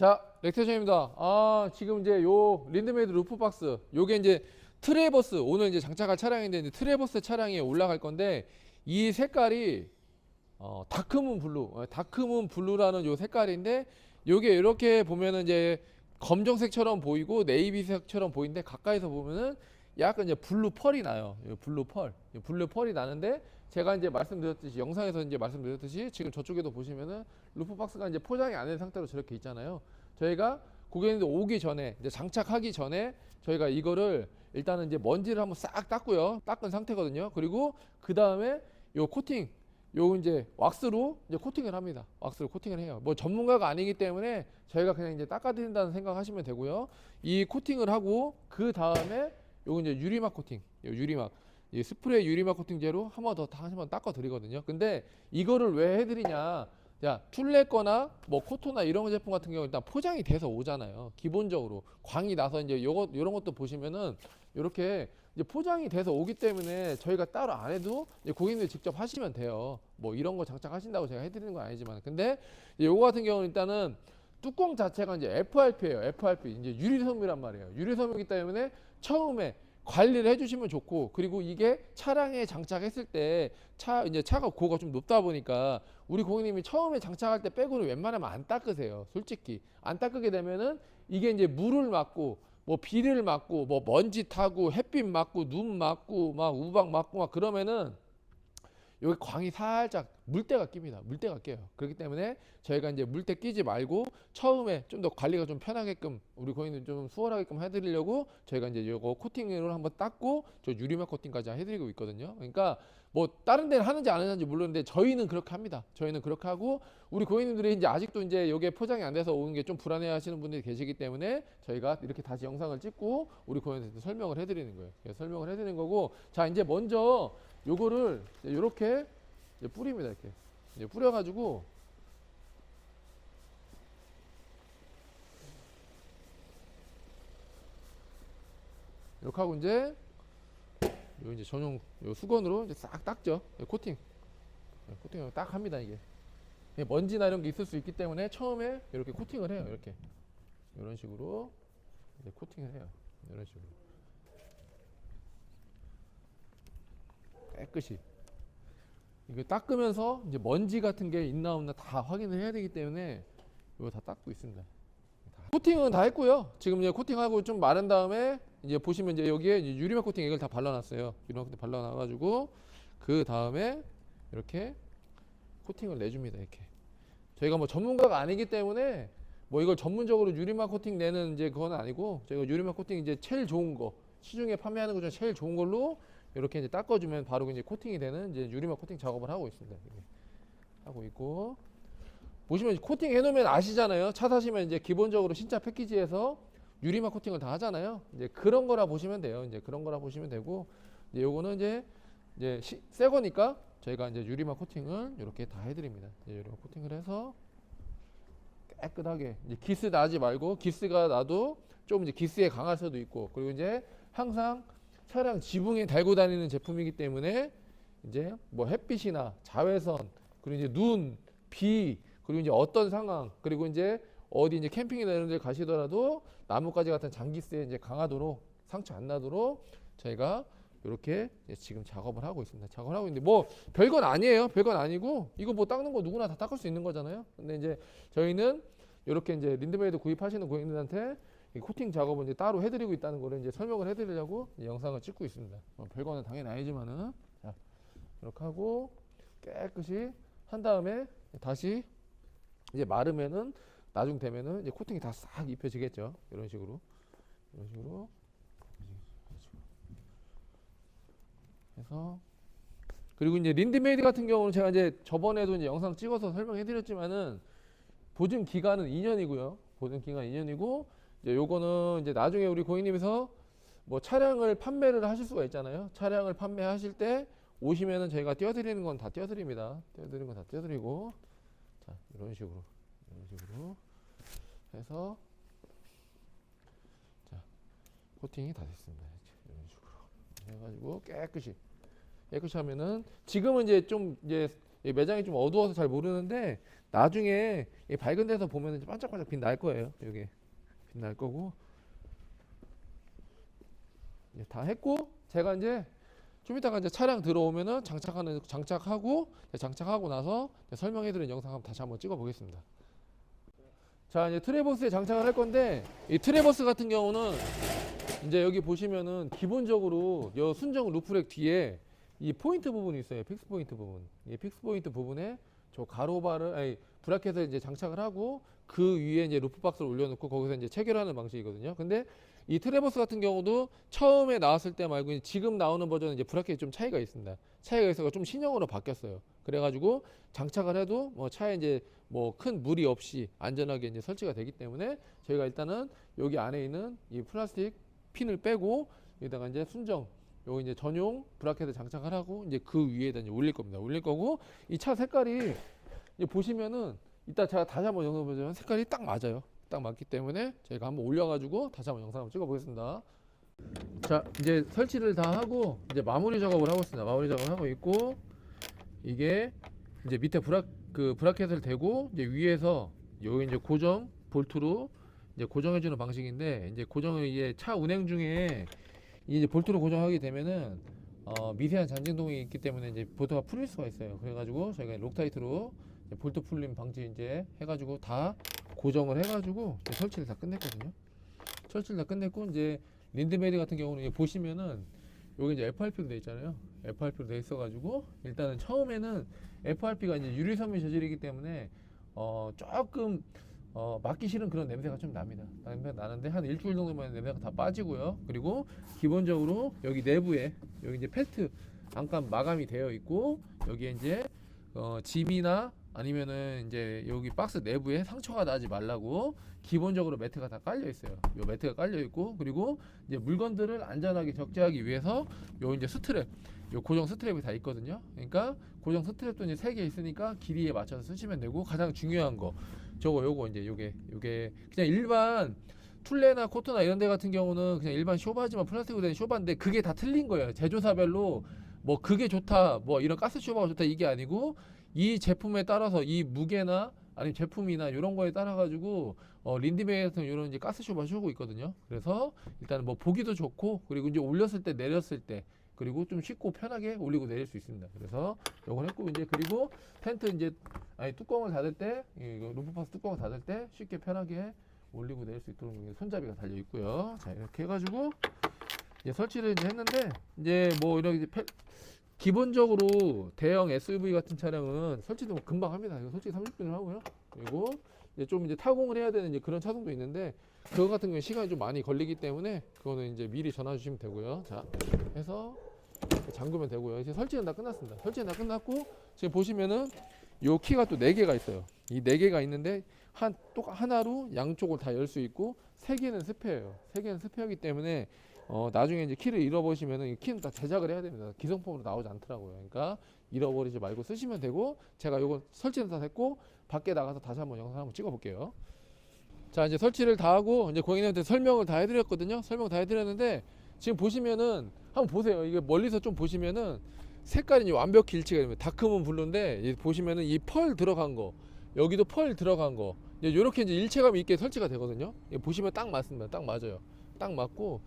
자, 렉테션입니다. 아, 지금 이제 요 린드메이드 루프 박스, 요게 이제 트레버스, 오늘 이제 장착할 차량인데 이제 트레버스 차량에 올라갈 건데 이 색깔이 어, 다크문 블루, 어, 다크문 블루라는 요 색깔인데 요게 이렇게 보면은 이제 검정색처럼 보이고 네이비색처럼 보이는데 가까이서 보면은 약간 이제 블루 펄이 나요. 요 블루 펄, 요 블루 펄이 나는데 제가 이제 말씀드렸듯이 영상에서 이제 말씀드렸듯이 지금 저쪽에도 보시면은 루프 박스가 이제 포장이 안 된 상태로 저렇게 있잖아요. 저희가 고객님들 오기 전에 이제 장착하기 전에 저희가 이거를 일단은 이제 먼지를 한번 싹 닦고요. 닦은 상태거든요. 그리고 그 다음에 요 코팅 요 이제 왁스로 이제 코팅을 합니다. 왁스로 코팅을 해요. 뭐 전문가가 아니기 때문에 저희가 그냥 이제 닦아드린다는 생각하시면 되고요. 이 코팅을 하고 그 다음에 요거 이제 유리막 코팅, 요 유리막, 이 스프레이 유리막 코팅제로 한 번 더 다시 한번 닦아 드리거든요. 근데 이거를 왜 해드리냐? 야 툴레 거나 뭐 코토나 이런 제품 같은 경우 일단 포장이 돼서 오잖아요. 기본적으로 광이 나서 이제 요거 요런 것도 보시면은 이렇게 이제 포장이 돼서 오기 때문에 저희가 따로 안 해도 고객님들 직접 하시면 돼요. 뭐 이런 거 장착하신다고 제가 해드리는 건 아니지만 근데 요거 같은 경우는 일단은 뚜껑 자체가 이제 FRP예요. FRP 이제 유리섬유란 말이에요. 유리섬유이기 때문에 처음에 관리를 해주시면 좋고 그리고 이게 차량에 장착했을 때 차 이제 차가 고가 좀 높다 보니까 우리 고객님이 처음에 장착할 때 빼고는 웬만하면 안 닦으세요. 솔직히 안 닦게 되면은 이게 이제 물을 맞고 뭐 비를 맞고 뭐 먼지 타고 햇빛 맞고 눈 맞고 막 우박 맞고 막 그러면은 여기 광이 살짝 물때가 낍니다. 물때가 껴요. 그렇기 때문에 저희가 이제 물때 끼지 말고 처음에 좀 더 관리가 좀 편하게끔 우리 고객님 좀 수월하게끔 해드리려고 저희가 이제 요거 코팅으로 한번 닦고 저 유리막 코팅까지 해드리고 있거든요. 그러니까 뭐 다른 데는 하는지 안 하는지 모르는데 저희는 그렇게 합니다. 저희는 그렇게 하고 우리 고객님들이 이제 아직도 이제 요게 포장이 안 돼서 오는 게 좀 불안해하시는 분들이 계시기 때문에 저희가 이렇게 다시 영상을 찍고 우리 고객님한테 설명을 해드리는 거예요. 설명을 해드리는 거고 자 이제 먼저 요거를 이렇게 뿌립니다. 이렇게 뿌려가지고 이렇게 하고 이제 요 이제 전용 요 수건으로 이제 싹 닦죠. 요 코팅 요 코팅을 딱 합니다 이게 먼지나 이런 게 있을 수 있기 때문에 처음에 이렇게 코팅을 해요. 이렇게 이런 식으로 코팅을 해요. 이런 식으로 깨끗이 이거 닦으면서 이제 먼지 같은 게 있나 없나 다 확인을 해야 되기 때문에 이거 다 닦고 있습니다. 다. 코팅은 다 했고요. 지금 이제 코팅하고 좀 마른 다음에 이제 보시면 이제 여기에 유리막 코팅 이걸 다 발라놨어요. 유리막 코팅 발라놔가지고 그 다음에 이렇게 코팅을 내줍니다. 이렇게 저희가 뭐 전문가가 아니기 때문에 뭐 이걸 전문적으로 유리막 코팅 내는 이제 그건 아니고 저희가 유리막 코팅 이제 제일 좋은 거 시중에 판매하는 것 중에 제일 좋은 걸로 이렇게 이제 닦아주면 바로 이제 코팅이 되는 이제 유리막 코팅 작업을 하고 있습니다. 하고 있고 보시면 코팅 해놓으면 아시잖아요. 차 사시면 이제 기본적으로 신차 패키지에서 유리막 코팅을 다 하잖아요. 이제 그런 거라 보시면 돼요. 이제 그런 거라 보시면 되고 이제 요거는 이제 이제 시, 새 거니까 저희가 이제 유리막 코팅을 이렇게 다 해드립니다. 이제 유리막 코팅을 해서 깨끗하게 이제 기스 나지 말고 기스가 나도 좀 이제 기스에 강할 수도 있고 그리고 이제 항상 차량 지붕에 달고 다니는 제품이기 때문에 이제 뭐 햇빛이나 자외선 그리고 이제 눈, 비 그리고 이제 어떤 상황 그리고 이제 어디 이제 캠핑이나 이런 데 가시더라도 나뭇가지 같은 장기스에 이제 강하도록 상처 안 나도록 저희가 이렇게 지금 작업을 하고 있습니다. 작업을 하고 있는데 뭐 별건 아니에요. 별건 아니고 이거 뭐 닦는 거 누구나 다 닦을 수 있는 거잖아요. 근데 이제 저희는 이렇게 이제 린드메이드 구입하시는 고객님들한테 이 코팅 작업을 이제 따로 해드리고 있다는 거를 이제 설명을 해드리려고 이 영상을 찍고 있습니다. 뭐 별거는 당연히 아니지만은 자 이렇게 하고 깨끗이 한 다음에 다시 이제 마르면은 나중 되면은 이제 코팅이 다 싹 입혀지겠죠. 이런 식으로 이런 식으로 이런 식으로 해서 그리고 이제 린드메이드 같은 경우는 제가 이제 저번에도 이제 영상 찍어서 설명해드렸지만은 보증 기간은 2년이고요. 보증 기간 2년이고 이제 요거는 이제 나중에 우리 고객님께서 뭐 차량을 판매를 하실 수가 있잖아요. 차량을 판매하실 때 오시면은 저희가 띄워드리는 건 다 띄워드립니다. 띄워드리는 건 다 띄워드리고 자 이런 식으로 이런 식으로 해서 자 코팅이 다 됐습니다. 이런 식으로 해가지고 깨끗이 깨끗이 하면은 지금은 이제 좀 이제 이 매장이 좀 어두워서 잘 모르는데 나중에 이 밝은 데서 보면 이제 반짝반짝 빛 날 거예요. 여기 빛날 거고 이제 다 했고 제가 이제 좀 이따가 이제 차량 들어오면은 장착하는 장착하고 장착하고 나서 이제 설명해드리는 영상 한번 다시 한번 찍어보겠습니다. 자 이제 트레버스에 장착을 할 건데 이 트레버스 같은 경우는 이제 여기 보시면은 기본적으로 요 순정 루프렉 뒤에 이 포인트 부분이 있어요. 픽스 포인트 부분. 이 픽스 포인트 부분에 저 가로바를 아니 브라켓을 이제 장착을 하고 그 위에 이제 루프 박스를 올려놓고 거기서 이제 체결하는 방식이거든요. 근데 이 트레버스 같은 경우도 처음에 나왔을 때 말고 지금 나오는 버전은 이제 브라켓이 좀 차이가 있습니다. 차이가 있어서 좀 신형으로 바뀌었어요. 그래가지고 장착을 해도 뭐 차에 이제 뭐 큰 무리 없이 안전하게 이제 설치가 되기 때문에 저희가 일단은 여기 안에 있는 이 플라스틱 핀을 빼고 여기다가 이제 순정 요 이제 전용 브라켓을 장착을 하고 이제 그 위에다 이제 올릴 겁니다. 올릴 거고 이 차 색깔이 보시면은 이따 제가 다시 한번 영상 보자면 색깔이 딱 맞아요. 딱 맞기 때문에 저희가 한번 올려가지고 다시 한번 영상 한번 찍어보겠습니다. 자 이제 설치를 다 하고 이제 마무리 작업을 하고 있습니다. 마무리 작업을 하고 있고 이게 이제 밑에 브라 그 브라켓을 대고 이제 위에서 여기 이제 고정 볼트로 이제 고정해주는 방식인데 이제 고정을 이제 차 운행 중에 이제 볼트로 고정하게 되면은 어, 미세한 잔진동이 있기 때문에 이제 볼트가 풀릴 수가 있어요. 그래가지고 저희가 록타이트로 볼트 풀림 방지 이제 해가지고 다 고정을 해가지고 이제 설치를 다 끝냈거든요. 설치를 다 끝냈고 이제 린드메리 같은 경우는 보시면은 여기 이제 FRP로 돼 있잖아요. FRP로 돼 있어가지고 일단은 처음에는 FRP가 이제 유리섬유 재질이기 때문에 어 조금 어 맡기 싫은 그런 냄새가 좀 납니다. 냄새 나는데 한 일주일 정도면 냄새가 다 빠지고요. 그리고 기본적으로 여기 내부에 여기 이제 펠트 안감 마감이 되어 있고 여기에 이제 어 짐이나 아니면은 이제 여기 박스 내부에 상처가 나지 말라고 기본적으로 매트가 다 깔려 있어요. 요 매트가 깔려 있고 그리고 이제 물건들을 안전하게 적재하기 위해서 요 이제 스트랩 요 고정 스트랩이 다 있거든요. 그러니까 고정 스트랩도 이제 세 개 있으니까 길이에 맞춰서 쓰시면 되고 가장 중요한 거 저거 요거 이제 요게 요게 그냥 일반 툴레나 코트나 이런 데 같은 경우는 그냥 일반 쇼바지만 플라스틱으로 된 쇼바인데 그게 다 틀린 거예요. 제조사별로 뭐 그게 좋다 뭐 이런 가스 쇼바가 좋다 이게 아니고 이 제품에 따라서 이 무게나 아니면 제품이나 이런 거에 따라 가지고 어 린디베이 같은 이런 이제 가스 쇼바 쇼고 있거든요. 그래서 일단 뭐 보기도 좋고 그리고 이제 올렸을 때 내렸을 때 그리고 좀 쉽고 편하게 올리고 내릴 수 있습니다. 그래서 요걸 했고 이제 그리고 텐트 이제 아니 뚜껑을 닫을 때 루프파스 뚜껑을 닫을 때 쉽게 편하게 올리고 내릴 수 있도록 손잡이가 달려 있고요. 자 이렇게 해가지고 이제 설치를 이제 했는데 이제 뭐 이런 이제 페- 기본적으로 대형 SUV 같은 차량은 설치도 뭐 금방 합니다. 이거 솔직히 30분을 하고요. 그리고 이제 좀 이제 타공을 해야 되는 이제 그런 차종도 있는데 그거 같은 경우에 시간이 좀 많이 걸리기 때문에 그거는 이제 미리 전화 주시면 되고요. 자, 해서 잠그면 되고요. 이제 설치는 다 끝났습니다. 설치는 다 끝났고 지금 보시면은 요 키가 또네 개가 있어요. 이네 개가 있는데 한또 하나로 양쪽을 다 열 수 있고 세 개는 스페어예요. 세 개는 스페어이기 때문에 어 나중에 이제 키를 잃어버리시면은 이 키는 다 제작을 해야 됩니다. 기성품으로 나오지 않더라고요. 그러니까 잃어버리지 말고 쓰시면 되고 제가 요거 설치는 다 됐고 밖에 나가서 다시 한번 영상 한번 찍어 볼게요. 자 이제 설치를 다 하고 이제 고객님한테 설명을 다 해드렸거든요. 설명 다 해드렸는데 지금 보시면은 한번 보세요. 이게 멀리서 좀 보시면은 색깔이 완벽히 일치가 됩니다. 다크문 블루인데 이 보시면은 이 펄 들어간 거 여기도 펄 들어간 거 이제 이렇게 이제 일체감 있게 설치가 되거든요. 이 보시면 딱 맞습니다. 딱 맞아요. 딱 맞고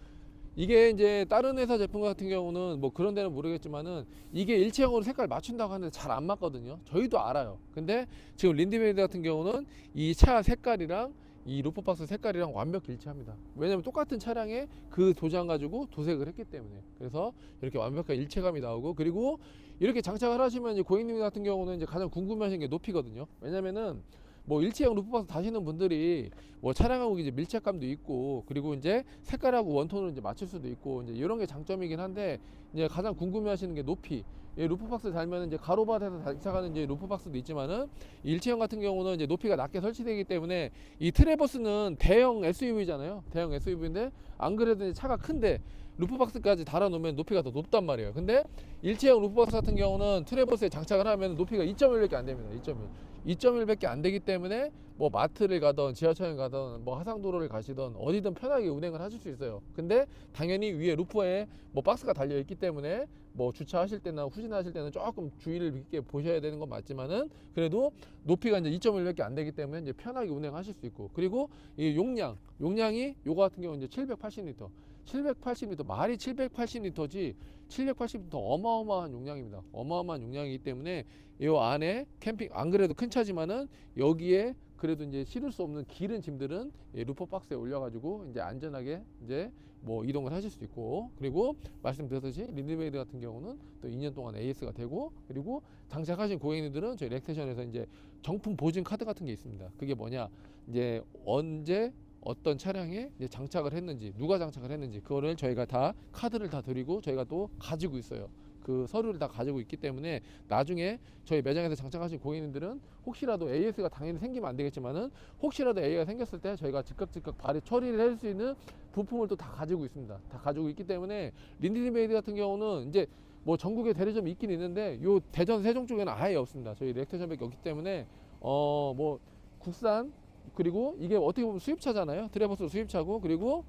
이게 이제 다른 회사 제품 같은 경우는 뭐 그런 데는 모르겠지만은 이게 일체형으로 색깔 맞춘다고 하는데 잘 안 맞거든요. 저희도 알아요. 근데 지금 린디베이드 같은 경우는 이 차 색깔이랑 이 루프박스 색깔이랑 완벽히 일치합니다. 왜냐면 똑같은 차량에 그 도장 가지고 도색을 했기 때문에. 그래서 이렇게 완벽한 일체감이 나오고 그리고 이렇게 장착을 하시면 이제 고객님 같은 경우는 이제 가장 궁금해하시는 게 높이거든요. 왜냐면은 뭐 일체형 루프박스 다시는 분들이 뭐 차량하고 이제 밀착감도 있고 그리고 이제 색깔하고 원톤을 이제 맞출 수도 있고 이제 이런 게 장점이긴 한데 이제 가장 궁금해하시는 게 높이. 이 루프박스 달면 이제 가로바에서 장착하는 이제 루프박스도 있지만은 일체형 같은 경우는 이제 높이가 낮게 설치되기 때문에 이 트레버스는 대형 SUV잖아요. 대형 SUV인데 안 그래도 이제 차가 큰데 루프박스까지 달아놓으면 높이가 더 높단 말이에요. 근데 일체형 루프박스 같은 경우는 트레버스에 장착을 하면 높이가 2.1밖에 안 됩니다. 2.1. 2.1밖에 안 되기 때문에 뭐 마트를 가던 지하철을 가던 뭐 하상도로를 가시던 어디든 편하게 운행을 하실 수 있어요. 근데 당연히 위에 루프에 뭐 박스가 달려 있기 때문에 뭐 주차하실 때나 후진하실 때는 조금 주의를 깊게 보셔야 되는 건 맞지만은 그래도 높이가 이제 2.1밖에 안 되기 때문에 이제 편하게 운행하실 수 있고 그리고 이 용량 용량이 요거 같은 경우 이제 780리터 780리터 말이 780리터지 780리터 어마어마한 용량입니다. 어마어마한 용량이기 때문에 이 안에 캠핑 안 그래도 큰 차지만은 여기에 그래도 이제 실을 수 없는 기른 짐들은 이 루퍼 박스에 올려가지고 이제 안전하게 이제 뭐 이동을 하실 수 있고 그리고 말씀드렸듯이 린드베이드 같은 경우는 또 2년 동안 AS가 되고 그리고 장착하신 고객님들은 저희 렉테션에서 이제 정품 보증 카드 같은 게 있습니다. 그게 뭐냐 이제 언제 어떤 차량에 장착을 했는지 누가 장착을 했는지 그거를 저희가 다 카드를 다 드리고 저희가 또 가지고 있어요. 그 서류를 다 가지고 있기 때문에 나중에 저희 매장에서 장착하신 고객님들은 혹시라도 AS가 당연히 생기면 안 되겠지만은 혹시라도 AS가 생겼을 때 저희가 즉각 즉각 발에 처리를 할 수 있는 부품을 또 다 가지고 있습니다. 다 가지고 있기 때문에 린디메이드 같은 경우는 이제 뭐 전국에 대리점이 있긴 있는데 요 대전 세종 쪽에는 아예 없습니다. 저희 렉테션밖에 없기 때문에 어 뭐 국산 그리고 이게 어떻게 보면 수입차잖아요. 트레버스 수입차고 그리고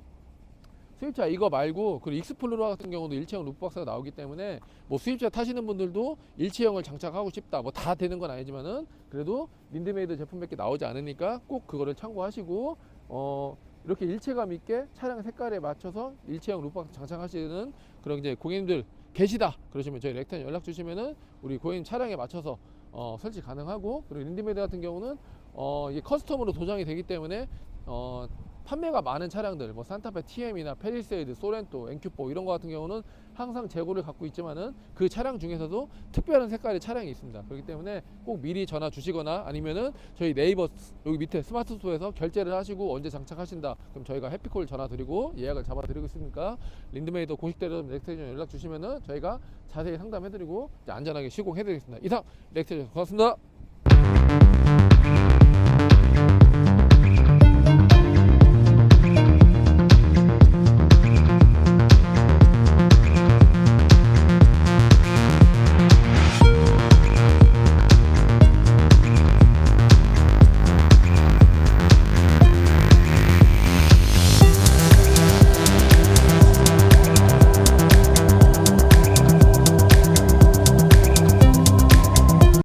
수입차 이거 말고 그리고 익스플로러 같은 경우도 일체형 루프박스가 나오기 때문에 뭐 수입차 타시는 분들도 일체형을 장착하고 싶다 뭐 다 되는 건 아니지만은 그래도 린드메이드 제품밖에 나오지 않으니까 꼭 그거를 참고하시고 어 이렇게 일체감 있게 차량 색깔에 맞춰서 일체형 루프박스 장착하시는 그런 이제 고객님들 계시다 그러시면 저희 렉텐 연락 주시면은 우리 고객님 차량에 맞춰서 어 설치 가능하고 그리고 린드메이드 같은 경우는 어 이게 커스텀으로 도장이 되기 때문에 어 판매가 많은 차량들 뭐 산타페 TM이나 페리세이드, 소렌토, 엔큐포 이런 거 같은 경우는 항상 재고를 갖고 있지만은 그 차량 중에서도 특별한 색깔의 차량이 있습니다. 그렇기 때문에 꼭 미리 전화 주시거나 아니면은 저희 네이버 스- 여기 밑에 스마트 스토어에서 결제를 하시고 언제 장착하신다 그럼 저희가 해피콜 전화 드리고 예약을 잡아 드리고 있으니까 린드메이더 공식 대리점 렉스테이션 연락 주시면은 저희가 자세히 상담해 드리고 안전하게 시공해 드리겠습니다. 이상 렉스테이션 고맙습니다.